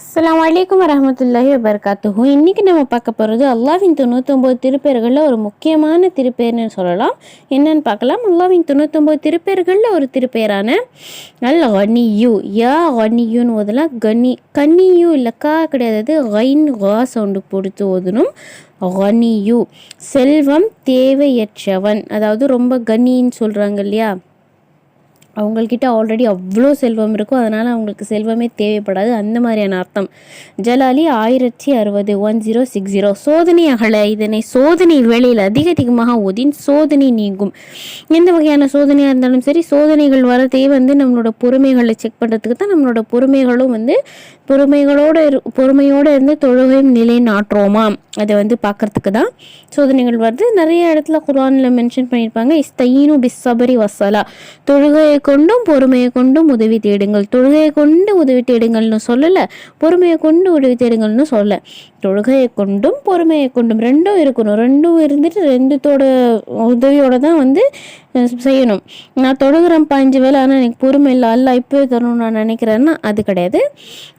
அஸ்லாம் வலைக்கம் வரமத்துல்லாஹி வபரகாத்துஹு இன்றைக்கி நம்ம பார்க்க போகிறது அல்லாவின் தொண்ணூத்தொம்பது திருப்பேர்களில் ஒரு முக்கியமான திருப்பேர்னு சொல்லலாம். என்னன்னு பார்க்கலாம். அல்லாவின் தொண்ணூத்தொம்பது திருப்பேர்களில் ஒரு திருப்பேரான அல் கனியு. யா கனியுன்னு ஓதலாம். கனி கன்னியு இல்லை கா கிடையாது. கைன் கா சவுண்டு கொடுத்து ஓதணும். கனியு. செல்வம் தேவையற்றவன். அதாவது ரொம்ப கனின்னு சொல்கிறாங்க இல்லையா? அவங்கக்கிட்ட ஆல்ரெடி அவ்வளோ செல்வம் இருக்கும். அதனால் அவங்களுக்கு செல்வமே தேவைப்படாது. அந்த மாதிரியான அர்த்தம். ஜலாலி ஆயிரத்தி அறுபது ஒன் ஜீரோ சிக்ஸ் ஜீரோ சோதனை அகல. இதனை சோதனை வேளையில் அதிக அதிகமாக ஓதின் சோதனை நீங்கும். எந்த வகையான சோதனையாக இருந்தாலும் சரி சோதனைகள் வரதே வந்து நம்மளோட பொறுமைகளை செக் பண்ணுறதுக்கு தான் நம்மளோட பொறுமைகளும் வந்து பொறுமைகளோடு இரு பொறுமையோடு இருந்து தொழுகையும் நிலைநாட்டுறோமா? அதை வந்து பார்க்குறதுக்கு தான் சோதனைகள் வருது. நிறைய இடத்துல குரானில் மென்ஷன் பண்ணியிருப்பாங்க. இஸ்தைனு பிஸ்ஸபரி வசலா தொழுகை கொண்டும் பொறுமையை கொண்டும் உதவி தேடுங்கள். தொழுகையை கொண்டு உதவி தேடுங்கள்னு சொல்லலை பொறுமையை கொண்டு உதவி தேடுங்கள்னு சொல்லலை தொழுகையை கொண்டும் பொறுமையை கொண்டும் ரெண்டும் இருக்கணும். ரெண்டும் இருந்துட்டு ரெண்டுத்தோட உதவியோட தான் வந்து செய்யணும். நான் தொழுகிறேன் பாஞ்சு வேலை ஆனால் எனக்கு பொறுமை இல்லை. அல்ல இப்போ தரணும்னு நான் நினைக்கிறேன்னா அது கிடையாது.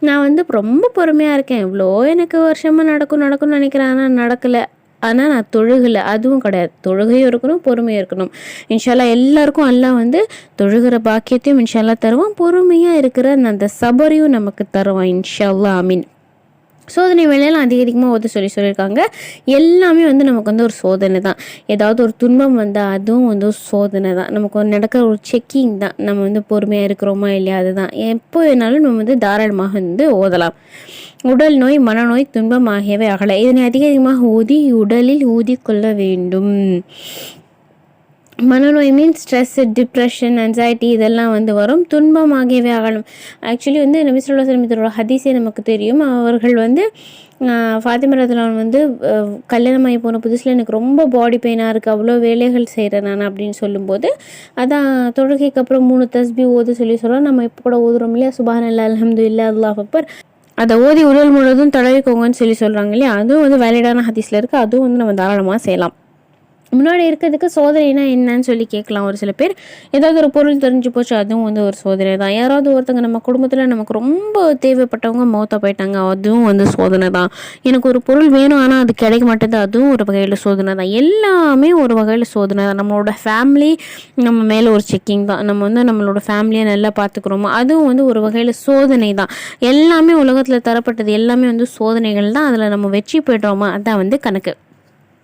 நான் வந்து ரொம்ப பொறுமையாக இருக்கேன். இவ்வளோ எனக்கு வருஷமாக நடக்கும் நடக்கும்னு நினைக்கிறேன். ஆனால் நடக்கலை. ஆனால் நான் தொழுகலை. அதுவும் கிடையாது. தொழுகையும் இருக்கணும் பொறுமையும் இருக்கணும். இன்ஷால்லா எல்லாருக்கும் எல்லாம் வந்து தொழுகிற பாக்கியத்தையும் இன்ஷால்லா தருவான். பொறுமையாக இருக்கிற அந்த சபரையும் நமக்கு தருவான். இன்ஷால்லா அமீன் சோதனை வேலையெல்லாம் அதிக அதிகமாக ஓத சொல்லி சொல்லியிருக்காங்க. எல்லாமே வந்து நமக்கு வந்து ஒரு சோதனை தான். ஏதாவது ஒரு துன்பம் வந்தால் அதுவும் வந்து ஒரு சோதனை தான். நமக்கு ஒரு நடக்கிற ஒரு செக்கிங் தான். நம்ம வந்து பொறுமையாக இருக்கிறோமா இல்லையா அதுதான். எப்போ வேணாலும் நம்ம வந்து தாராளமாக வந்து ஓதலாம். உடல் நோய் மனநோய் துன்பம் ஆகியவை அகல. இதனை அதிக அதிகமாக ஊதி உடலில் ஊதி கொள்ள வேண்டும். மனநோய் மீன்ஸ் ஸ்ட்ரெஸ்ஸு டிப்ரெஷன் அன்சைட்டி இதெல்லாம் வந்து வரும். துன்பம் ஆகியவை அகலும். ஆக்சுவலி வந்து நபி சொல்லா சலமத்தோட ஹதீஸே நமக்கு தெரியும். அவர்கள் வந்து ஆஹ், வந்து கல்யாணம் ஆகி போன புதுசில் எனக்கு ரொம்ப பாடி பெயினாக இருக்குது அவ்வளோ வேலைகள் செய்கிறேன் நான் அப்படின்னு சொல்லும்போது அதான் தொழுகைக்கு அப்புறம் மூணு தஸ்பி ஓது சொல்லி சொல்கிறோம் நம்ம இப்போ கூட ஓதுறோம் இல்லையா? சுபான் அல்லா அலமது இல்லா அல்லாஹ் அக்பர். அதை ஓதி உடல் முழுவதும் தடவிக்கோங்கன்னு சொல்லி சொல்கிறாங்க இல்லையா? அதுவும் வந்து வேலிடான ஹதீஸில் இருக்குது அதுவும் வந்து நம்ம தாராளமாக செய்யலாம். முன்னாடி இருக்கிறதுக்கு சோதனைனா என்னன்னு சொல்லி கேட்கலாம் ஒரு சில பேர். ஏதாவது ஒரு பொருள் தெரிஞ்சு போச்சு அதுவும் வந்து ஒரு சோதனை தான். யாராவது ஒருத்தங்க நம்ம குடும்பத்தில் நமக்கு ரொம்ப தேவைப்பட்டவங்க மௌத்த போயிட்டாங்க அதுவும் வந்து சோதனை தான். எனக்கு ஒரு பொருள் வேணும் ஆனால் அது கிடைக்க மாட்டேது அதுவும் ஒரு வகையில் சோதனை தான். எல்லாமே ஒரு வகையில் சோதனை தான். நம்மளோட ஃபேமிலி நம்ம மேலே ஒரு செக்கிங் தான். நம்ம வந்து நம்மளோட ஃபேமிலியை நல்லா பார்த்துக்குறோமோ அதுவும் வந்து ஒரு வகையில் சோதனை தான். எல்லாமே உலகத்தில் தரப்பட்டது எல்லாமே வந்து சோதனைகள் தான். அதில் நம்ம வெற்றி பெற்றோமா அதான் வந்து கணக்கு.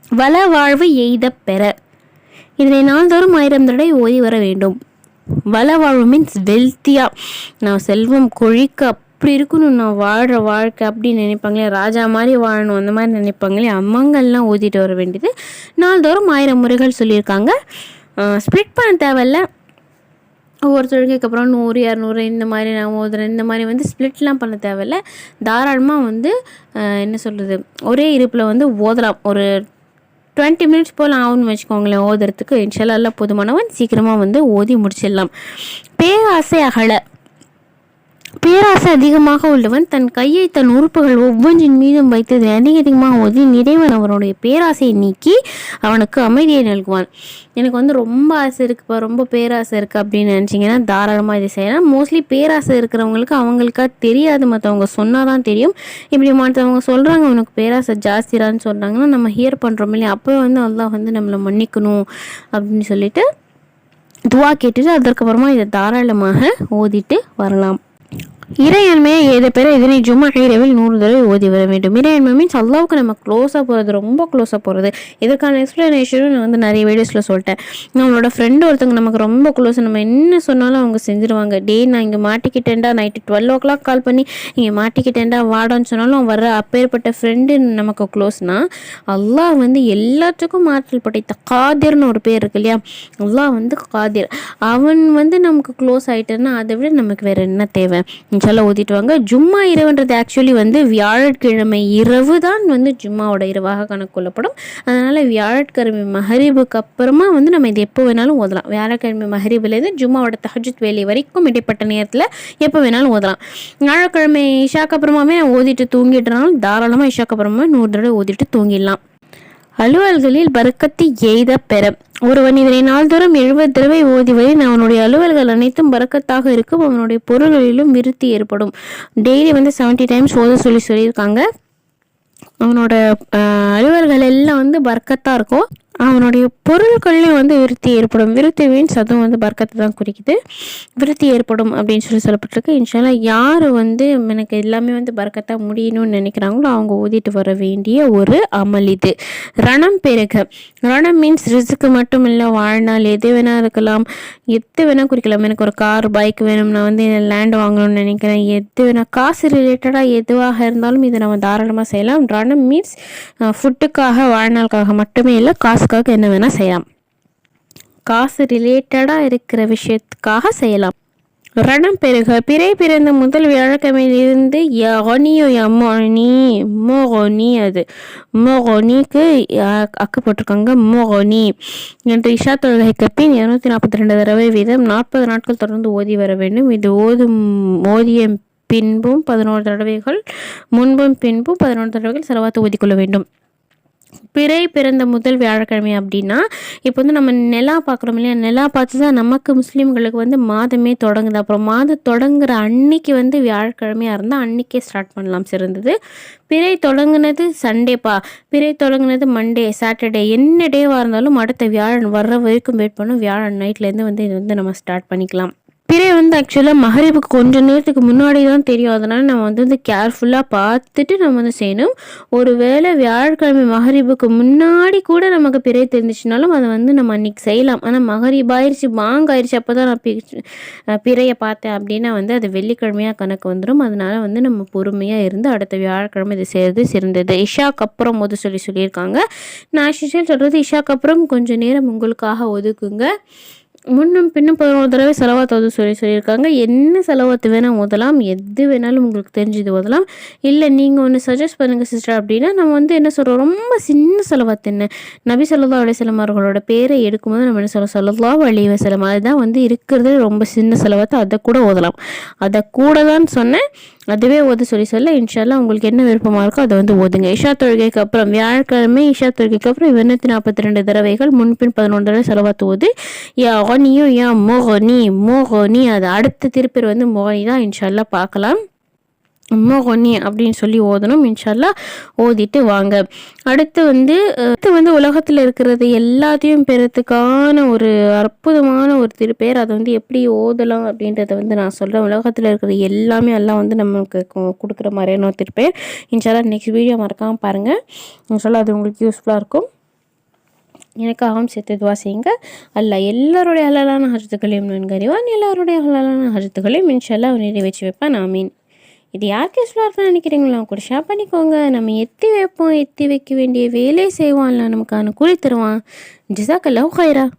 வள வாழ்வு எய்த பெற. இதனை நாள்தோறும் ஆயிரம் தடவை ஓதி வர வேண்டும். வள வாழ்வு மீன்ஸ் வெல்த்தியாக நான் செல்வம் கொழிக்க அப்படி இருக்கணும். நான் வாழ்கிற வாழ்க்கை அப்படின்னு நினைப்பாங்களே ராஜா மாதிரி வாழணும் அந்த மாதிரி நினைப்பாங்களே அம்மங்கள்லாம் ஓதிட்டு வர வேண்டியது நாள்தோறும் ஆயிரம் முறைகள் சொல்லியிருக்காங்க. ஸ்ப்ளிட் பண்ண தேவையில்ல. ஒவ்வொரு தொழுகைக்கு அப்புறம் நூறு இரநூறு இந்த மாதிரி நான் ஓதுறேன் இந்த மாதிரி வந்து ஸ்ப்ளிட்லாம் பண்ண தேவையில்ல. தாராளமாக வந்து என்ன சொல்கிறது ஒரே இருப்பில் வந்து ஓதலாம். ஒரு டுவெண்ட்டி மினிட்ஸ் போல் ஆகும்னு வச்சுக்கோங்களேன் ஓதுறதுக்கு. இன்ஷால்லாம் போதுமானவன் சீக்கிரமாக வந்து ஓதி முடிச்சிடலாம். பேராசை அகல. பேராசை அதிகமாக உள்ளவன் தன் கையை தன் உறுப்புகள் ஒவ்வொன்றின் மீதும் வைத்தது அதிக அதிகமாக ஓதி நிறைவன் அவனுடைய பேராசையை நீக்கி அவனுக்கு அமைதியை நல்குவான். எனக்கு வந்து ரொம்ப ஆசை இருக்குப்பா ரொம்ப பேராசை இருக்குது அப்படின்னு நினச்சிங்கன்னா தாராளமாக இதை செய்யலாம். மோஸ்ட்லி பேராசை இருக்கிறவங்களுக்கு அவங்களுக்காக தெரியாது. மற்றவங்க சொன்னால் தான் தெரியும். இப்படி மற்றவங்க சொல்கிறாங்க உனக்கு பேராசை ஜாஸ்திரான்னு சொல்கிறாங்கன்னா நம்ம ஹியர் பண்ணுறோம் இல்லையா? அப்போ வந்து அல்லாஹ் வந்து நம்மளை மன்னிக்கணும் அப்படின்னு சொல்லிட்டு துவா கேட்டுட்டு அதற்கப்புறமா இதை தாராளமாக ஓதிட்டு வரலாம். இறையாண்மையை ஏத பேர் இதனை ஜும்மா இரவில் நூறு தடவை ஓதி வர வேண்டும். இறையாண்மை மீன்ஸ் அல்லாவுக்கு நம்ம க்ளோஸாக போகிறது ரொம்ப க்ளோஸாக போகிறது இதற்கான எக்ஸ்ப்ளனேஷனும் நான் வந்து நிறைய வீடியோஸில் சொல்லிட்டேன். நம்மளோட ஃப்ரெண்டு ஒருத்தவங்க நமக்கு ரொம்ப க்ளோஸ் நம்ம என்ன சொன்னாலும் அவங்க செஞ்சுருவாங்க. டே நான் இங்கே மாட்டிக்கிட்டேன்டா night twelve o'clock call பண்ணி இங்கே மாட்டிக்கிட்டேன்டா வாடான்னு சொன்னாலும் வர அப்பேற்பட்ட ஃப்ரெண்டு நமக்கு க்ளோஸ்னா அல்லாஹ் வந்து எல்லாத்துக்கும் மாற்றல் படைத்த காதிர்னு ஒரு பேர் இருக்கு இல்லையா? அல்லாஹ் வந்து காதிர். அவன் வந்து நமக்கு க்ளோஸ் ஆகிட்டேன்னா அதை விட நமக்கு வேறு என்ன தேவை? இன்ஷால்லா ஓதிட்டு வாங்க ஜும்மா இரவுன்றது ஆக்சுவலி வந்து வியாழக்கிழமை இரவு தான் வந்து ஜும்மாவோட இரவாக கணக்கு கொள்ளப்படும். அதனால் வியாழக்கிழமை மஹரீபுக்கு அப்புறமா வந்து நம்ம இது எப்போ வேணாலும் ஓதலாம். வியாழக்கிழமை மஹரீபுலேருந்து ஜும்மாவோட தஹஜத் வேலை வரைக்கும் இடைப்பட்ட நேரத்தில் எப்போ வேணாலும் ஓதலாம். வியாழக்கிழமை இஷாக்கு அப்புறமாவே நான் ஓதிட்டு தூங்கிட்டுனாலும் தாராளமாக இஷாக்கு அப்புறமா நூறு தடவை ஓதிட்டு தூங்கிடலாம். அலுவல்களில் பறக்கத்தி எய்த பெற. ஒருவன் இதனை நாள்தோறும் எழுபது தடவை ஓதி வரை அவனுடைய அலுவல்கள் அனைத்தும் பறக்கத்தாக இருக்கும். அவனுடைய பொருள்களிலும் விருத்தி ஏற்படும். டெய்லி வந்து செவன்ட்டி டைம்ஸ் ஓத சொல்லி சொல்லியிருக்காங்க. அவனோட அலுவல்கள் எல்லாம் வந்து பறக்கத்தாக இருக்கும். அவனுடைய பொருள்கள்லையும் வந்து விருத்தி ஏற்படும். விருத்தி மீன்ஸ் அதுவும் வந்து பர்க்கத்தை தான் குறிக்குது. விருத்தி ஏற்படும் அப்படின்னு சொல்லி சொல்லப்பட்டிருக்கு. இன்ஷால்லா யார் வந்து எனக்கு எல்லாமே வந்து பர்க்கத்தாக முடியணும்னு நினைக்கிறாங்களோ அவங்க ஊதிட்டு வர வேண்டிய ஒரு அமல் இது. ரணம் பெருக. ரணம் மீன்ஸ் ரிஸ்க்கு மட்டும் இல்லை வாழ்நாள் எது வேணால் இருக்கலாம். எது வேணால் குறிக்கலாம். எனக்கு ஒரு கார் பைக் வேணும். நான் வந்து லேண்ட் வாங்கணும்னு நினைக்கிறேன். எது வேணால் காசு ரிலேட்டடாக எதுவாக இருந்தாலும் இதை நம்ம தாராளமாக செய்யலாம். ரணம் மீன்ஸ் ஃபுட்டுக்காக வாழ்நாளுக்காக மட்டுமே இல்லை காசு காசுக்காக என்ன வேணால் செய்யலாம். காசு ரிலேட்டடாக இருக்கிற விஷயத்துக்காக செய்யலாம். ரணம் பெருக பிறை பிறந்த முதல் வியாழக்கிழமையிலிருந்து யொனியோ யமோனி மோகோனி அது. மோகோனிக்கு அக்கு போட்டிருக்காங்க மோகோனி. என்று இஷா தொழுகைக்கு பின் இரநூத்தி நாற்பத்தி ரெண்டு தடவை வீதம் நாற்பது நாட்கள் தொடர்ந்து ஓதி வர வேண்டும். இது ஓதும் ஓதிய பின்பும் பதினோரு தடவைகள் முன்பும் பின்பும் பதினோரு தடவைகள் செலவாத்து ஓதிக்கொள்ள வேண்டும். பிறை பிறந்த முதல் வியாழக்கிழமை அப்படின்னா இப்போ வந்து நம்ம நிலா பார்க்குறோம் இல்லையா? நிலா பார்த்து தான் நமக்கு முஸ்லீம்களுக்கு வந்து மாதமே தொடங்குது. அப்புறம் மாதம் தொடங்குற அன்னைக்கு வந்து வியாழக்கிழமையாக இருந்தால் அன்னைக்கே ஸ்டார்ட் பண்ணலாம். சிறந்தது. பிறை தொடங்குனது சண்டேப்பா பிறை தொடங்குனது மண்டே சாட்டர்டே என்ன டேவாக இருந்தாலும் அடுத்த வியாழன் வர்ற வரைக்கும் வெயிட் பண்ணும். வியாழன் நைட்லேருந்து வந்து இது வந்து நம்ம ஸ்டார்ட் பண்ணிக்கலாம். பிறை வந்து ஆக்சுவலாக மகரிப்புக்கு கொஞ்சம் நேரத்துக்கு முன்னாடி தான் தெரியும். அதனால் நம்ம வந்து வந்து கேர்ஃபுல்லாக பார்த்துட்டு நம்ம வந்து செய்யணும். ஒரு வேளை வியாழக்கிழமை மகரிப்புக்கு முன்னாடி கூட நமக்கு பிறை தெரிஞ்சிச்சுனாலும் அதை வந்து நம்ம அன்றைக்கி செய்யலாம். ஆனால் மகரிப் ஆயிடுச்சு பாங்க ஆயிடுச்சு அப்போ தான் நான் பிறையை பார்த்தேன் அப்படின்னா வந்து அது வெள்ளிக்கிழமையாக கணக்கு வந்துடும் அதனால் வந்து நம்ம பொறுமையாக இருந்து அடுத்த வியாழக்கிழமை இது செய்கிறது சிறந்தது. இஷாக்கு அப்புறம் போது சொல்லி சொல்லியிருக்காங்க. நான் சொல்கிறது இஷாக்கு அப்புறம் கொஞ்சம் நேரம் உங்களுக்காக ஒதுக்குங்க. முன்னும் பின்னும் பதினோரு தடவை செலவாத்து சொல்லி சொல்லியிருக்காங்க. என்ன செலவாத்து வேணால் ஓதலாம். எது வேணாலும் உங்களுக்கு தெரிஞ்சது ஓதலாம். இல்லை நீங்கள் ஒன்று சஜஸ்ட் பண்ணுங்கள் சிஸ்டர் அப்படின்னா நம்ம வந்து என்ன சொல்கிறோம் ரொம்ப சின்ன செலவாத்து என்ன? நபி சொல்லா அலிசலம் அவர்களோட பேரை எடுக்கும்போது நம்ம என்ன சொல்ல சொல்லலா வழிவ செலம் அதுதான் வந்து இருக்கிறது ரொம்ப சின்ன செலவாத்து அதை கூட ஓதலாம். அதை கூட தான் சொன்னேன். அதுவே ஓத சொல்லி சொல்ல இன்ஷால்லாம் உங்களுக்கு என்ன விருப்பமாக இருக்கோ அதை வந்து ஓதுங்க. இஷா தொழுகைக்கு அப்புறம் வியாழக்கிழமை இஷா தொழுகைக்கு அப்புறம் இருநூத்தி நாற்பத்தி ரெண்டு தடவைகள் முன்பின் பதினொன்று தடவை செலவாத்து ஓது. யா ஏன் மோகனி மோகனி அது அடுத்த திருப்பேர் வந்து மோகனி தான். இன்ஷால்லா பார்க்கலாம். மோகனி அப்படின்னு சொல்லி ஓதணும். இன்ஷால்லா ஓதிட்டு வாங்க. அடுத்து வந்து அடுத்து வந்து உலகத்தில் இருக்கிறது எல்லாத்தையும் பெறத்துக்கான ஒரு அற்புதமான ஒரு திருப்பேர். அதை வந்து எப்படி ஓதலாம் அப்படின்றத வந்து நான் சொல்கிறேன் உலகத்தில் இருக்கிறது எல்லாமே எல்லாம் வந்து நமக்கு கொடுக்குற மாதிரியான ஒரு திருப்பேர். இன்ஷால்லா நெக்ஸ்ட் வீடியோ மறக்காமல் பாருங்கள் இன்ஷால்லா அது உங்களுக்கு யூஸ்ஃபுல்லாக இருக்கும். எனக்காகவும் சேர்த்து துவா செய்யுங்க. அல்ல எல்லாருடைய ஹலாலான ஹஜத்துக்களையும் நன்கறிவான் எல்லாருடைய ஹலாலான ஹஜத்துக்களையும் இன்ஷால்லா நிறைவேற்றி வைப்பான். ஆமீன். இது யாருக்கு யூஸ்ஃபுல்லாக இருக்குன்னு நினைக்கிறீங்களோ கூட ஷேர் பண்ணிக்கோங்க. நம்ம எத்தி வைப்போம் எத்தி வைக்க வேண்டிய வேலையை செய்வான்ல நமக்கான கூலி தருவான். ஜிசாக்கல்லா ஹைரா